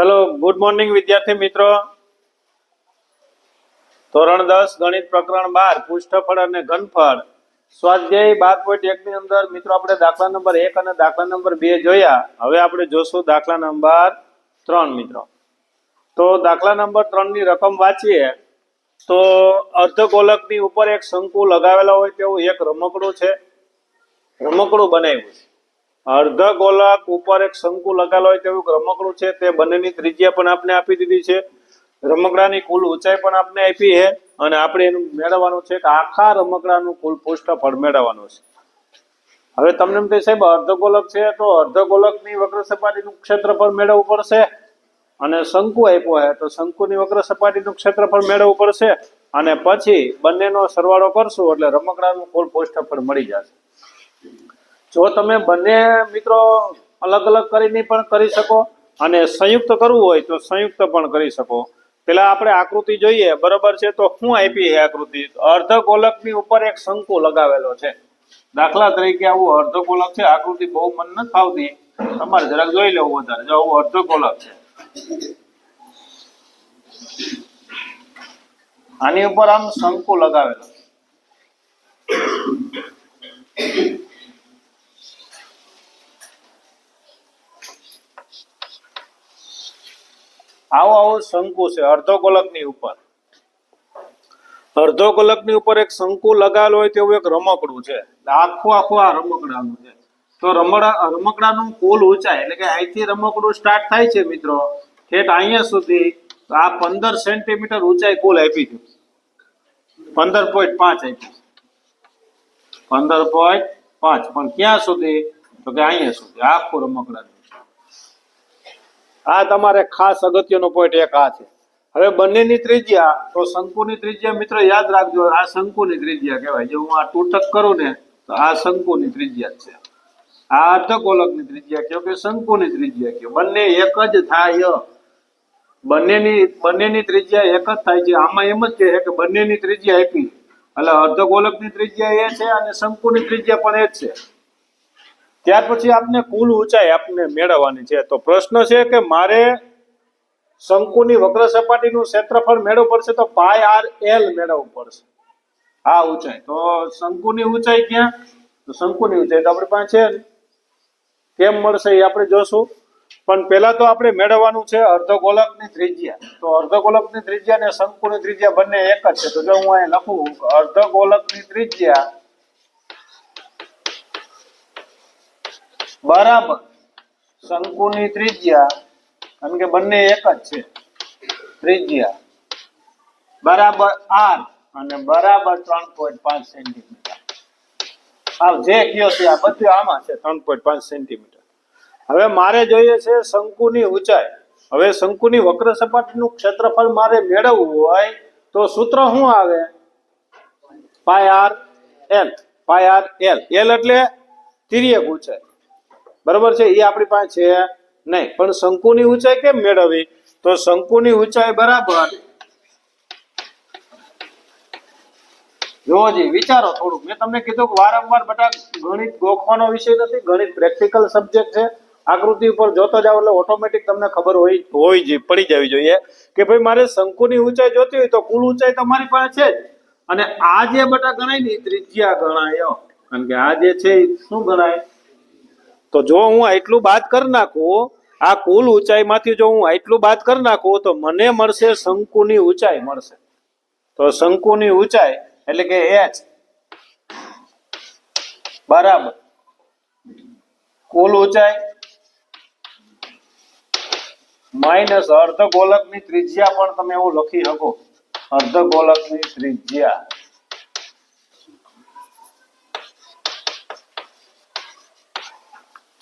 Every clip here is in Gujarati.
ચલો ગુડ મોર્નિંગ વિદ્યાર્થી મિત્રો. ધોરણ દસ, ગણિત પ્રકરણ બાર, પૃષ્ઠફળ અને ઘનફળ. સ્વાધ્યાય બાર પોઈન્ટ એક ની અંદર મિત્રો આપણે દાખલા નંબર એક અને દાખલા નંબર બે જોયા. હવે આપણે જોશું દાખલા નંબર ત્રણ મિત્રો. તો દાખલા નંબર ત્રણની રકમ વાંચીએ. તો અર્ધગોલકની ઉપર એક શંકુ લગાવેલા હોય તેવું એક રમકડું છે. રમકડું બનાવ્યું છે. અર્ધ ગોલક ઉપર એક શંકુ લગાવેલો હોય તેવું રમકડું છે. તે બંનેની ત્રિજ્યા પણ આપણે આપી દીધી છે. રમકડાની કુલ ઊંચાઈ પણ આપણે આપી છે અને આપણે એનું મેળવવાનું છે કે આખા રમકડાનું કુલ પૃષ્ઠફળ મેળવવાનું છે. હવે તમને એમ થાય, સાહેબ અર્ધગોલક છે તો અર્ધગોલકની વક્ર સપાટીનું ક્ષેત્રફળ મેળવવું પડશે? અને શંકુ આપ્યો છે તો શંકુની વક્ર સપાટીનું ક્ષેત્રફળ મેળવવું પડશે? અને પછી બંનેનો સરવાળો કરશું એટલે રમકડાનું કુલ પૃષ્ઠફળ મળી જશે. જો તમે બંને મિત્રો અલગ અલગ કરીને પણ કરી શકો અને સંયુક્ત કરવું હોય તો સંયુક્ત પણ કરી શકો. પેલા આપણે આકૃતિ જોઈએ, બરોબર છે? તો શું આપી છે આકૃતિ? અર્ધ ગોલકની ઉપર એક શંકુ લગાવેલો છે. દાખલા તરીકે આવું અર્ધગોલક છે, આકૃતિ બહુ મન નથી ફાવતી. તમારે જરાક જોઈ લેવું વધારે. જો આવું અર્ધગોલક છે. આની ઉપર આમ શંકુ લગાવેલો આવો આવો શંકુ છે અર્ધગોલકની ઉપર. અર્ધગોલકની ઉપર એક શંકુ લગાવેલો હોય તેવું એક રમકડું છે. આખું આખું આ રમકડાનું છે. તો રમકડા રમકડાનું કુલ ઊંચાઈ, એટલે કે અહીંથી રમકડું સ્ટાર્ટ થાય છે મિત્રો, ઠેઠ અહીંયા સુધી આ પંદર સેન્ટીમીટર ઊંચાઈ કુલ આપી છે. પંદર પોઈન્ટ પાંચ આપી પંદર પોઈન્ટ પાંચ, પણ ક્યાં સુધી? તો કે અહીંયા સુધી, આખું રમકડાનું. આ તમારે ખાસ અગત્યનો પોઈન્ટ એક આ છે. હવે બંનેની ત્રિજ્યા, તો શંકુની ત્રિજ્યા મિત્ર યાદ રાખજો, આ શંકુની ત્રિજ્યા કહેવાય. જે હું આ તૂટક કરું ને, તો આ શંકુની ત્રિજ્યા છે. આ અર્ધગોલકની ત્રિજ્યા કયો કે શંકુની ત્રિજ્યા કયો? બંને એક જ થાય. બંનેની બંનેની ત્રિજ્યા એક જ થાય છે. આમાં એમ જ કહે કે બંનેની ત્રિજ્યા આપી એટલે અર્ધગોલકની ત્રિજ્યા એ છે અને શંકુની ત્રિજ્યા પણ એ જ છે. ત્યાર પછી આપને કુલ ઊંચાઈ આપને મેળવવાની છે. તો પ્રશ્ન છે કે મારે શંકુની વક્ર સપાટીનું ક્ષેત્રફળ મેળવવું પડશે તો પાય આર એલ મેળવવું પડશે. આ ઊંચાઈ. તો શંકુની ઊંચાઈ ક્યાં? તો શંકુની ઊંચાઈ તો આપણી પાસે છે કેમ મળશે એ આપણે જોશું. પણ પહેલા તો આપણે મેળવવાનું છે અર્ધગોલકની ત્રિજ્યા. તો અર્ધગોલકની ત્રિજ્યા અને શંકુની ત્રિજ્યા બંને એક જ છે. તો જો હું અહીંયા લખું અર્ધગોલકની ત્રિજ્યા બરાબર. શંકુની ત્રિજ્યા, કારણ કે બંને એક જ છે. ત્રિજ્યા. બરાબર આર અને બરાબર ત્રણ પોઈન્ટ પાંચ સેન્ટીમીટર. આ જે કયો છે, આ બધું આમાં છે, ત્રણ પોઈન્ટ પાંચ સેન્ટીમીટર. હવે મારે જોઈએ છે શંકુની ઊંચાઈ. હવે શંકુની વક્ર સપાટીનું ક્ષેત્રફળ મારે મેળવવું હોય તો સૂત્ર શું આવે? Pi R L. Pi R L. L એટલે તિર્યક ઊંચાઈ. બરોબર છે? એ આપણી પાસે છે નહીં. પણ શંકુની ઊંચાઈ કેમ મેળવવી? તો શંકુની ઊંચાઈ બરાબર જોજી વિચારો થોડું. મેં તમને કીધું કે વારંવાર બટા ગણિત ગોખવાનો વિષય નથી, ગણિત પ્રેક્ટિકલ સબ્જેક્ટ છે. આકૃતિ ઉપર જોતો જાવ એટલે ઓટોમેટિક તમને ખબર હોય હોય જ, પડી જવી જોઈએ કે ભાઈ મારે શંકુની ઊંચાઈ જોતી હોય તો કુલ ઊંચાઈ તમારી પાસે છે જ. અને આ જે બટા ગણાય ને ત્રિજ્યા ગણાય. કારણ કે આ જે છે શું ગણાય? તો જો હું આટલું બાદ કરી નાખું, આ કુલ ઊંચાઈમાંથી જો હું આટલું બાદ કરી નાખું, તો મને મળશે શંકુની ઊંચાઈ, મળશે. તો શંકુની ઊંચાઈ એટલે કે એચ બરાબર. કુલ ઊંચાઈ માઇનસ અર્ધગોલકની ત્રિજ્યા પણ તમે એવું લખી શકો. અર્ધગોલકની ત્રિજ્યા.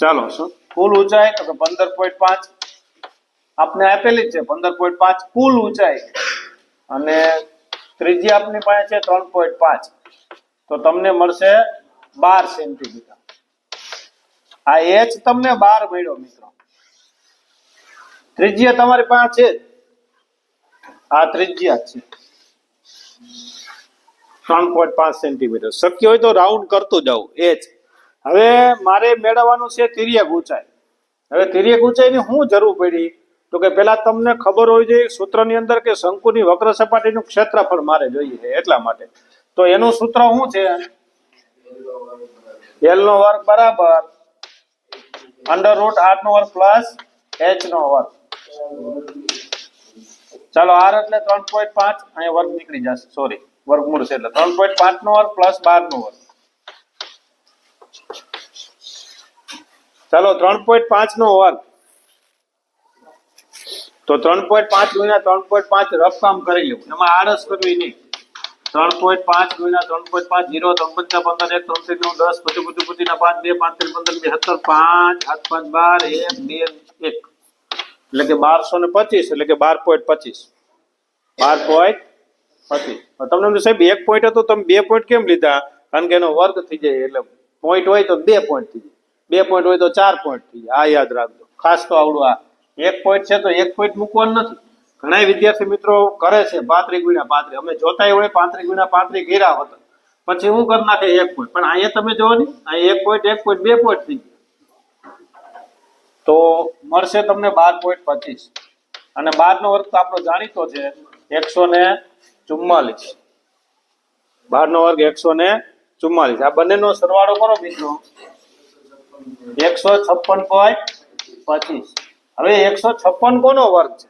ચાલો, શું? કુલ ઊંચાઈ, તો કે પંદર પોઈન્ટ પાંચ. આપને આપેલી જ છે, પંદર પોઈન્ટ પાંચ કુલ ઊંચાઈ. અને ત્રીજી આપની પાસે છે ત્રણ પોઈન્ટ પાંચ. તો તમને મળશે બાર સેન્ટીમીટર. આ એચ તમને બાર મળ્યો, મિત્રો. ત્રિજ્યા તમારી પાસે છે. આ ત્રિજ્યા છે. ત્રણ પોઈન્ટ પાંચ સેન્ટીમીટર. શક્ય હોય તો રાઉન્ડ કરતું જાવ એચ હવે મારે મેળવવાનું છે તિર્યક ઊંચાઈ હવે તિર્યક ઊંચાઈની શું જરૂર પડી? તો કે પેલા તમને ખબર હોવી જોઈએ, સૂત્રની અંદર કે શંકુની વક્ર સપાટીનું ક્ષેત્રફળ મારે જોઈએ છે, એટલા માટે. તો એનું સૂત્ર શું છે? એલ નો વર્ગ બરાબર. અંડર રૂટ આર નો વર્ગ પ્લસ એચ નો વર્ગ. ચાલો આર એટલે ત્રણ પોઈન્ટ પાંચ, અહીંયા વર્ગ નીકળી જશે. સોરી વર્ગમૂળ છે એટલે ત્રણ પોઈન્ટ પાંચ નો વર્ગ પ્લસ બાર નો વર્ગ. ચાલો, ત્રણ પોઈન્ટ પાંચ નો વર્ગ તો ત્રણ પોઈન્ટ પાંચ ગુણ્યા ત્રણ પોઈન્ટ પાંચ રફ કામ કરી લેવું. એમાં આળસ કરવી નહીં. ત્રણ પોઈન્ટ પાંચ ગુણ્યા ત્રણ પોઈન્ટ પાંચ જીરો ત્રણ પંચા પંદર, એક, ત્રણ ત્રણ દસ પચું પચું પચીના પાંચ, બે, પાંચ, ત્રણ, પંદર, બે, સત્તર, પાંચ સાત પાંચ, બાર, એક, બે, એક. એટલે કે બારસો ને પચીસ, એટલે કે બાર પોઈન્ટ પચીસ. બાર પોઈન્ટ પચીસ. તમને સાહેબ, એક પોઈન્ટ હતો તમે બે પોઈન્ટ કેમ લીધા? કારણ કે એનો વર્ગ થઈ જાય, એટલે પોઈન્ટ હોય તો બે પોઈન્ટ થઈ જાય. બે પોઈન્ટ હોય તો ચાર પોઈન્ટ થઈ જાય. આ યાદ રાખજો. ખાસ તો આવડું આ. એક પોઈન્ટ છે તો એક પોઈન્ટ મૂકવાનું નથી. ઘણા વિદ્યાર્થી મિત્રો કરે છે પાંત્રી ગુણ્યા પાંત્રી અમે જોતા હોય પાંત્રી ગુણ્યા પાંત્રી ઘેરા હતા. પછી હું કરી નાખે એક પોઈન્ટ પણ અહીંયા તમે જોવો ને, અહીંયા એક પોઈન્ટ એક પોઈન્ટ બે પોઈન્ટ થઈ ગયા. તો મળશે તમને બાર પોઈન્ટ પચીસ. અને બાર નો વર્ગ તો આપણો જાણીતો છે એકસો ને ચુમ્માલીસ. બાર નો વર્ગ એકસો ને ચુમ્માલીસ. આ બંનેનો સરવાળો કરો મિત્રો. એકસો છપ્પન પોઈન્ટ પચીસ. હવે એકસો છપ્પન કોનો વર્ગ છે?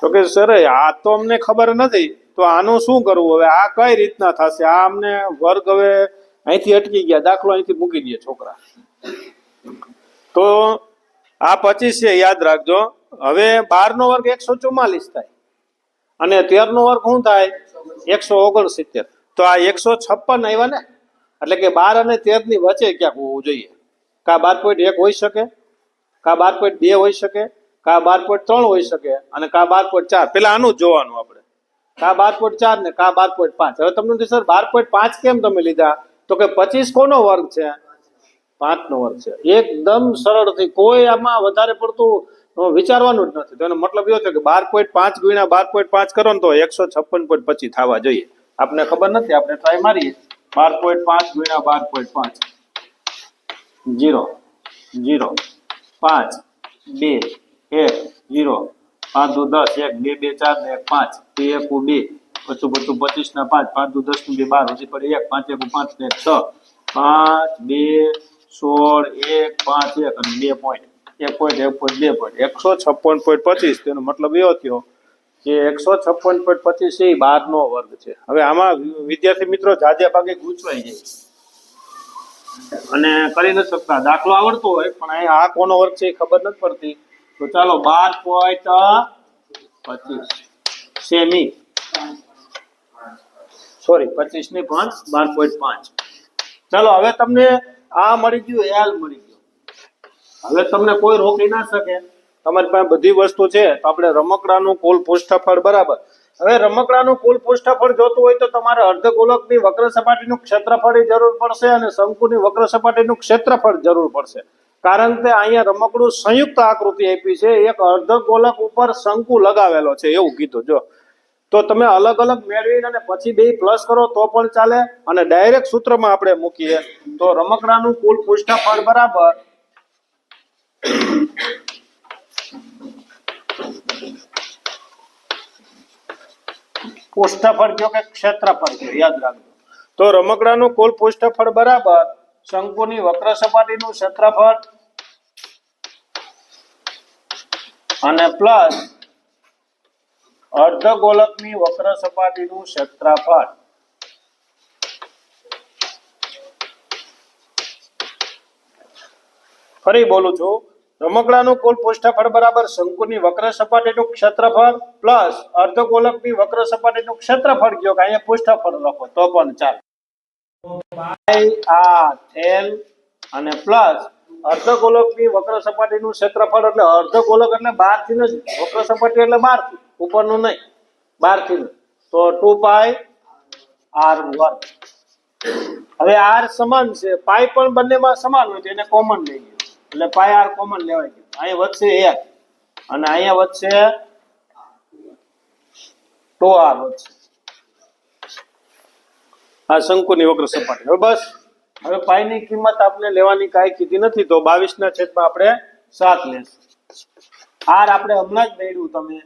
તો કે સર, આ તો અમને ખબર નથી, તો આનું શું કરવું? હવે આ કઈ રીતના થશે? આ અમને વર્ગ હવે અહીંથી અટકી ગયા, દાખલો અહીંથી મૂકી દે છોકરા. તો આ પચીસ છે, યાદ રાખજો. હવે બાર નો વર્ગ એકસો ચુમ્માલીસ થાય. અને તેર નો વર્ગ શું થાય? એકસો ઓગણસિત્તેર. તો આ એકસો છપ્પન આવ્યા ને? એટલે કે બાર અને તેરની વચ્ચે ક્યાંક હોવું જોઈએ. કા બાર પોઈન્ટ એક હોઈ શકે, કા બાર પોઈન્ટ બે હોઈ શકે, કા બાર પોઈન્ટ ત્રણ હોઈ શકે અને કા બાર પોઈન્ટ ચાર. પેલા આનું જ જોવાનું આપણે. કા બાર પોઈન્ટ ચાર ને કા બાર પોઈન્ટ પાંચ. હવે તમને સર બાર પોઈન્ટ પાંચ કેમ તમે લીધા? તો કે પચીસ કોનો વર્ગ છે? પાંચ નો વર્ગ છે. એકદમ સરળથી. કોઈ આમાં વધારે પડતું વિચારવાનું જ નથી. તો એનો મતલબ એવો છે કે બાર પોઈન્ટ પાંચ ગુણ્યા બાર પોઈન્ટ પાંચ કરો ને તો એકસો છપ્પન પોઈન્ટ પચીસ થવા જોઈએ. આપને ખબર નથી? આપણે ટ્રાય મારીએ બાર પોઈન્ટ પાંચ ગુણ્યા બાર પોઈન્ટ પાંચ. જીરો. જીરો. પાંચ. બે. એક. જીરો. પાંચ દુ દસ. એક, બે બે, ચાર, ને એક, પાંચ. બે એકુ બે. પચું પચું પચીસ ને પાંચ. પાંચ દુ દસ ને બે બાર. હજી પડે એક. પાંચ એકુ પાંચ ને છ. પાંચ, બે, સોળ, એક, પાંચ, એક અને બે પોઈન્ટ એક પોઈન્ટ એક પોઈન્ટ બે પોઈન્ટ એકસો છપ્પન પોઈન્ટ પચીસ. તેનો મતલબ એવો થયો કે એકસો છપ્પન પોઈન્ટ પચીસ એ બાર નો વર્ગ છે. હવે આમાં વિદ્યાર્થી મિત્રો જાજે ભાગે ગૂંચવાઈ જાય. અને કરી નથી શકતા. દાખલો આવડતો હોય, પણ આ કોનો વર્ગ છે એ ખબર નથી પડતી. તો ચાલો, બાર પોઈન્ટ પચીસ. સેમી. સોરી પચીસની પાંચ, બાર પોઈન્ટ પાંચ. ચાલો, હવે તમને આ મળી ગયું એલ મળી ગયું. હવે તમને કોઈ રોકી ના શકે. તમારી પાસે બધી વસ્તુ છે, તો આપણે રમકડાનું કુલ પૃષ્ઠફળ બરાબર. હવે રમકડાનું કુલ પૃષ્ઠફળ જોતું હોય તો તમારે અર્ધગોલકની વક્ર સપાટીનું ક્ષેત્રફળની જરૂર પડશે અને શંકુની વક્ર સપાટીનું ક્ષેત્રફળ જરૂર પડશે. કારણ કે અહીંયા રમકડું સંયુક્ત આકૃતિ આપી છે, એક અર્ધગોલક ઉપર શંકુ લગાવેલો છે, એવું કીધું, જો. તો તમે અલગ અલગ મેળવીને અને પછી બે પ્લસ કરો તો પણ ચાલે, અને ડાયરેક્ટ સૂત્રમાં આપણે મૂકીએ તો રમકડાનું કુલ પૃષ્ઠફળ બરાબર પૃષ્ઠફળ કયો કે ક્ષેત્રફળ કયો યાદ રાખજો. તો રમકડાનું કુલ પૃષ્ઠફળ બરાબર શંકુની વક્ર સપાટીનું ક્ષેત્રફળ અને પ્લસ અર્ધગોલકની વક્ર સપાટીનું ક્ષેત્રફળ. ફરી બોલું છું. રમકડાનું કુલ પૃષ્ઠફળ બરાબર શંકુની વક્ર સપાટીનું ક્ષેત્રફળ પ્લસ અર્ધગોલકની વક્ર સપાટીનું ક્ષેત્રફળ કયો કે અહીંયા પૃષ્ઠફળ લખો તો પણ ચાલે. પાઈ આર એલ અને પ્લસ અર્ધગોલકની વક્ર સપાટીનું ક્ષેત્રફળ એટલે અર્ધગોલક એટલે બારથી જ વક્ર સપાટી એટલે બારથી ઉપરનું નહીં બારથી તો ટુ પાઈ આર વર્ગ. હવે આર સમાન છે પાઈ પણ બંનેમાં સમાન હોય છે, એને કોમન લઈ એટલે પાય આર કોમન લેવાય ગયું અહીંયા વધશે એક. અને અહીંયા વધશે ટો આર વધશે. આ શંકુની વક્ર સપાટી. હવે બસ. હવે પાયની કિંમત આપણે લેવાની કાંઈ કીધી નથી તો બાવીસ ના છેદમાં આપણે સાત લેશું. આર આપણે હમણાં જ મેળવ્યું તમે.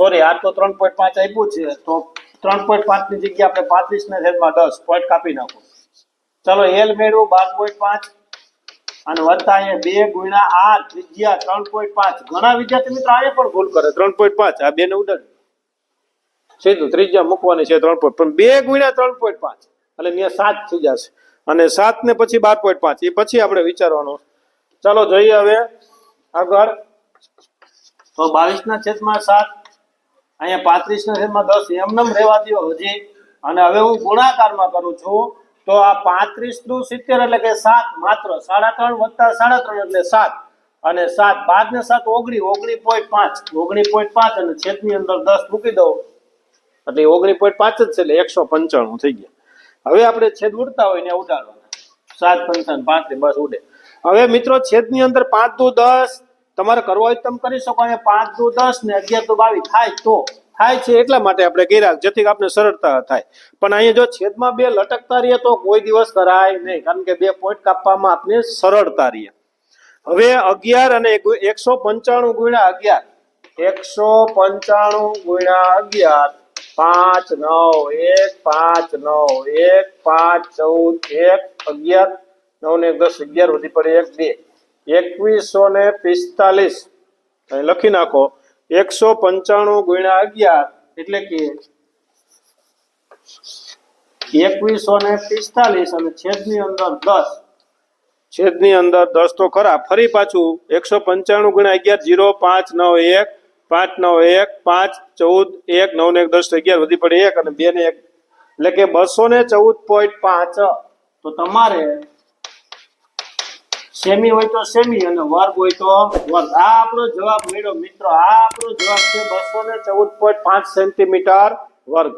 સોરી આર તો ત્રણ પોઈન્ટ પાંચ આપ્યું છે. તો ત્રણ પોઈન્ટ પાંચની જગ્યા આપણે પાંત્રીસ ને છેદમાં દસ પોઈન્ટ કાપી નાખો. ચલો એલ મેળવું, બાર પોઈન્ટ પાંચ. અને વત્તા અહીંયા બે ગુણ્યા આ ત્રિજ્યા ત્રણ પોઈન્ટ પાંચ. ઘણા વિદ્યાર્થી મિત્રો અહીંયા પણ ભૂલ કરે. ત્રણ પોઈન્ટ પાંચ. આ બે ને ઉડાડ સીધું ત્રિજ્યા મૂકવાની છે ત્રણ પોઈન્ટ. પણ બે ગુણ્યા ત્રણ પોઈન્ટ પાંચ. એટલે ત્યાં સાત થઈ જશે. અને સાત ને પછી બાર પોઈન્ટ પાંચ. એ પછી આપણે વિચારવાનું. ચાલો જોઈએ હવે આગળ. તો બાવીસ ના છેદમાં સાત. અહીંયા પાંત્રીસ ના છેદમાં દસ. એમનેમ રહેવા દો હજી. અને હવે હું ગુણાકારમાં કરું છું. તો આ પાંત્રીસનું સિત્તેર એટલે કે સાત માત્ર સાડા ત્રણ વત્તા સાડા ત્રણ એટલે સાત. અને સાત બાદ ને સાત ઓગણી ઓગણી પોઈન્ટ પાંચ. ઓગણી પોઈન્ટ પાંચ અને છેદની અંદર દસ મૂકી દઉં. એટલે ઓગણી પોઈન્ટ પાંચ જ છે એટલે એકસો પંચાણું થઈ ગયા. હવે આપણે છેદ ઉડતા હોય ને ઉડાડવાના. સાત પંચાવન પાંત્રીસ, બસ ઉડે. હવે મિત્રો છેદની અંદર પાંચ દુ દસ. તમારે કરવો હોય તમે કરી શકો. અને પાંચ દુ દસ ને અગિયાર દુ બાવીસ થાય તો. થાય છે એટલા માટે આપણે કર્યા જેથી આપણે સરળતા થાય. પણ અહીંયા જો છેદમાં બે લટકતા રહીએ તો કોઈ દિવસ કરાય નહીં, કારણ કે બે પોઈન્ટ કાપવામાં આપણે સરળતા રહીએ. હવે અગિયાર અને એકસો પંચાણું ગુણ્યા અગિયાર. એકસો પંચાણું ગુણ્યા અગિયાર. પાંચ, નવ, એક, પાંચ, નવ, એક, પાંચ, ચૌદ, એક, અગિયાર. નવ ને દસ, અગિયાર વધી પડે એક, બે. એકવીસો ને પિસ્તાલીસ. લખી નાખો. એકસો પંચાણું ગુણ્યા અગિયાર એટલે કે એકવીસો ને પિસ્તાલીસ અને છેદની અંદર દસ. છેદની અંદર દસ તો ખરા. ફરી પાછું એકસો પંચાણું ગુણ્યા અગિયાર, જીરો, પાંચ, નવ, એક, પાંચ, નવ, એક, પાંચ, ચૌદ, એક, નવ ને એક, દસ અગિયાર વધી પડે એક અને બે ને એક. એટલે કે બસો ને ચૌદ પોઈન્ટ પાંચ. તો તમારે સેમી હોય તો સેમી અને વર્ગ હોય તો વર્ગ. આ આપણો જવાબ મળ્યો, મિત્રો. આ આપણો જવાબ છે બસો ને ચૌદ પોઈન્ટ પાંચ સેન્ટીમીટર વર્ગ.